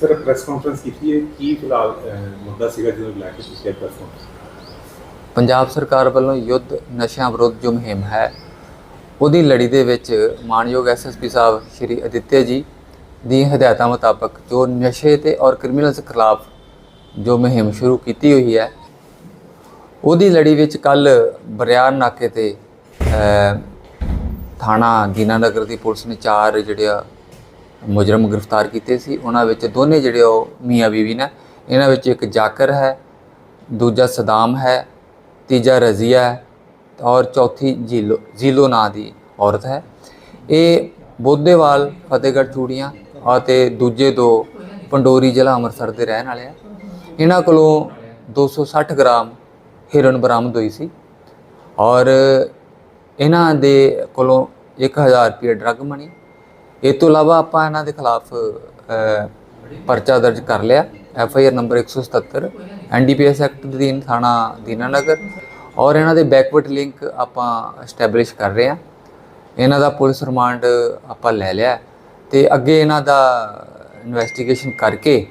Sir press conference ਕੀਤੀ ਹੈ। ਕੀ ਫਿਲਹਾਲ ਮੁੱਦਾ ਸੀਗਾ ਜਿਹਨੂੰ ਲੈ ਕੇ ਤੁਸੀਂ ਪ੍ਰੈਸ ਕਾਨਫਰੰਸ ਪੰਜਾਬ ਸਰਕਾਰ ਵੱਲੋਂ ਯੁੱਧ ਨਸ਼ਿਆਂ ਵਿਰੁੱਧ ਜੋ ਮੁਹਿੰਮ ਹੈ ਉਹਦੀ ਲੜੀ ਦੇ ਵਿੱਚ ਮਾਨਯੋਗ ਐਸਐਸਪੀ ਸਾਹਿਬ ਸ਼੍ਰੀ ਅਦਿੱਤਿਆ ਜੀ ਦੀ ਹਦਾਇਤਾਂ ਮੁਤਾਬਕ ਜੋ ਨਸ਼ੇ ਤੇ ਔਰ ਕ੍ਰਿਮੀਨਲਸ ਖਿਲਾਫ ਜੋ ਮੁਹਿੰਮ ਸ਼ੁਰੂ ਕੀਤੀ ਹੋਈ ਹੈ ਉਹਦੀ ਲੜੀ ਵਿੱਚ ਕੱਲ ਬਰਿਆਰ ਨਾਕੇ ਤੇ ਅ, ਥਾਣਾ ਦੀਨਾਨਗਰ ਦੀ ਪੁਲਿਸ ਨੇ ਚਾਰ ਜਿਹੜੇ ਆ ਮੁਜਰਮ ਗ੍ਰਿਫਤਾਰ ਕੀਤੇ ਸੀ। ਉਹਨਾਂ ਵਿੱਚ ਦੋਨੇ ਜਿਹੜੇ ਉਹ ਮੀਆਂ ਬੀਵੀ ਨੇ, ਇਹਨਾਂ ਵਿੱਚ ਇੱਕ ਜਾਕਰ ਹੈ, ਦੂਜਾ ਸਦਾਮ ਹੈ, ਤੀਜਾ ਰਜ਼ੀਆ ਹੈ ਔਰ ਚੌਥੀ ਜੀਲੋ ਜੀਲੋ ਨਾਂ ਦੀ ਔਰਤ ਹੈ। ਇਹ ਬੋਧੇਵਾਲ, ਫਤਿਹਗੜ੍ਹ ਚੂੜੀਆਂ ਅਤੇ ਦੂਜੇ ਦੋ ਪੰਡੋਰੀ ਜ਼ਿਲ੍ਹਾ ਅੰਮ੍ਰਿਤਸਰ ਦੇ ਰਹਿਣ ਵਾਲੇ ਆ। ਇਹਨਾਂ ਕੋਲੋਂ 260 ਗ੍ਰਾਮ ਹੀਰੋਇਨ ਬਰਾਮਦ ਹੋਈ ਸੀ ਔਰ ਇਹਨਾਂ ਦੇ ਕੋਲੋਂ 1000 ਰੁਪਏ ਡਰੱਗ ਮਨੀ ਇਹ ਤੋਂ ਇਲਾਵਾ ਆਪਾਂ ਇਹਨਾਂ ਦੇ ਖਿਲਾਫ ਪਰਚਾ ਦਰਜ ਕਰ ਲਿਆ F I R number 177 NDPS act ਦੇ ਅਧੀਨ ਥਾਣਾ ਦੀਨਾਨਗਰ, ਔਰ ਇਹਨਾਂ ਦੇ ਬੈਕਵਰਡ ਲਿੰਕ ਆਪਾਂ ਐਸਟੈਬਲਿਸ਼ ਕਰ ਰਹੇ ਹਾਂ। ਇਹਨਾਂ ਦਾ ਪੁਲਿਸ ਰਿਮਾਂਡ ਆਪਾਂ ਲੈ ਲਿਆ ਤੇ ਅੱਗੇ ਇਹਨਾਂ ਦਾ ਇਨਵੈਸਟੀਗੇਸ਼ਨ ਕਰਕੇ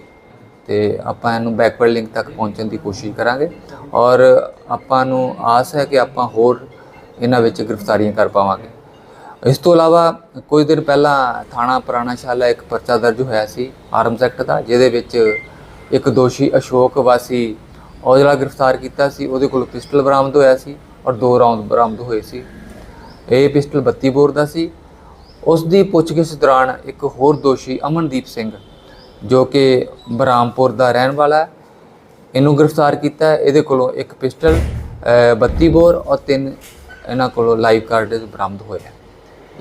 ਤੇ ਆਪਾਂ ਇਹਨੂੰ ਬੈਕਵਰਡ ਲਿੰਕ ਤੱਕ ਪਹੁੰਚਣ ਦੀ ਕੋਸ਼ਿਸ਼ ਕਰਾਂਗੇ। ਔਰ ਆਪਾਂ ਨੂੰ ਆਸ ਹੈ ਕਿ ਆਪਾਂ ਹੋਰ ਇਹਨਾਂ ਵਿੱਚ ਗ੍ਰਿਫਤਾਰੀਆਂ ਕਰ ਪਾਵਾਂਗੇ। ਇਸ ਤੋਂ ਇਲਾਵਾ ਕੁਝ ਦਿਨ ਪਹਿਲਾਂ ਥਾਣਾ ਪੁਰਾਣਾਸ਼ਾਲਾ ਇੱਕ ਪਰਚਾ ਦਰਜ ਹੋਇਆ ਸੀ ਆਰਮਸ ਐਕਟ ਦਾ ਜਿਹਦੇ ਵਿੱਚ ਇੱਕ ਦੋਸ਼ੀ ਅਸ਼ੋਕ ਵਾਸੀ ਔਜਲਾ ਗ੍ਰਿਫਤਾਰ ਕੀਤਾ ਸੀ ਉਹਦੇ ਕੋਲ ਪਿਸਟਲ ਬਰਾਮਦ ਹੋਇਆ ਸੀ ਔਰ ਦੋ ਰਾਉਂਡ ਬਰਾਮਦ ਹੋਏ ਸੀ। ਇਹ ਪਿਸਟਲ 32 ਬੋਰ ਦਾ ਸੀ। ਉਸ ਦੀ ਪੁੱਛਗਿੱਛ ਦੌਰਾਨ ਇੱਕ ਹੋਰ ਦੋਸ਼ੀ ਅਮਨਦੀਪ ਸਿੰਘ ਜੋ ਕਿ ਬਰਾਮਪੁਰ ਦਾ ਰਹਿਣ ਵਾਲਾ ਹੈ ਇਹਨੂੰ ਗ੍ਰਿਫਤਾਰ ਕੀਤਾ ਇਹਦੇ ਕੋਲੋਂ ਇੱਕ ਪਿਸਟਲ ਅ, 32 ਬੋਰ ਔਰ ਤਿੰਨ ਇਹਨਾਂ ਕੋਲੋਂ ਲਾਈਵ ਕਾਰਡਸ ਬਰਾਮਦ ਹੋਏ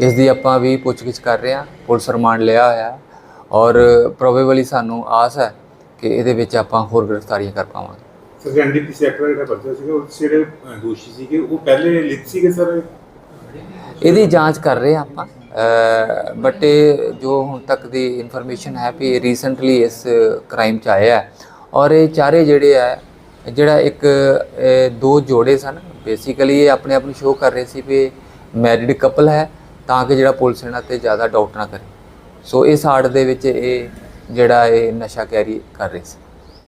ਇਸ ਦੀ ਆਪਾਂ ਵੀ ਪੁੱਛਗਿੱਛ ਕਰ ਰਹੇ ਹਾਂ ਪੁਲਿਸ ਰਿਮਾਂਡ ਲਿਆ ਹੋਇਆ ਔਰ ਪ੍ਰੋਬੇਬਲੀ ਸਾਨੂੰ ਆਸ ਹੈ ਕਿ ਇਹਦੇ ਵਿੱਚ ਆਪਾਂ ਹੋਰ ਗ੍ਰਿਫਤਾਰੀਆਂ ਕਰ ਪਾਵਾਂਗੇ। ਸਰ ਐਨਡੀਪੀਸੀ ਐਕਟ ਦਾ ਜਿਹੜਾ ਪਰਚਾ ਸੀਗਾ ਉਹ 'ਚ ਜਿਹੜੇ ਅਹ, ਦੋਸ਼ੀ ਸੀਗੇ ਉਹ ਪਹਿਲੇ ਲਿਖ ਸੀਗੇ ਸਰ? ਇਹਦੀ ਜਾਂਚ ਕਰ ਰਹੇ ਆਪਾਂ ਬਟ ਇਹ ਜੋ ਹੁਣ ਤੱਕ ਦੀ ਇਨਫੋਰਮੇਸ਼ਨ ਹੈ ਵੀ ਰੀਸੈਂਟਲੀ ਇਸ ਕ੍ਰਾਈਮ ਚ ਆਇਆ ਹੈ ਔਰ ਇਹ ਚਾਰੇ ਜਿਹੜੇ ਆ ਜਿਹੜਾ ਇੱਕ ਦੋ ਜੋੜੇ ਸਨ ਬੇਸਿਕਲੀ ਇਹ ਆਪਣੇ ਆਪ ਨੂੰ ਸ਼ੋਅ ਕਰ ਰਹੇ ਸੀ ਵੀ ਮੈਰਿਡ ਕਪਲ ਹੈ ਤਾਂ ਕਿ ਜਿਹੜਾ ਪੁਲਿਸ ਇਹਨਾਂ ਤੇ ਜ਼ਿਆਦਾ ਡਾਊਟ ਨਾ ਕਰੇ। ਸੋ ਇਸ ਆੜ ਦੇ ਵਿੱਚ ਇਹ ਜਿਹੜਾ ਇਹ ਨਸ਼ਾ ਕੈਰੀ ਕਰ ਰਹੇ ਸੀ।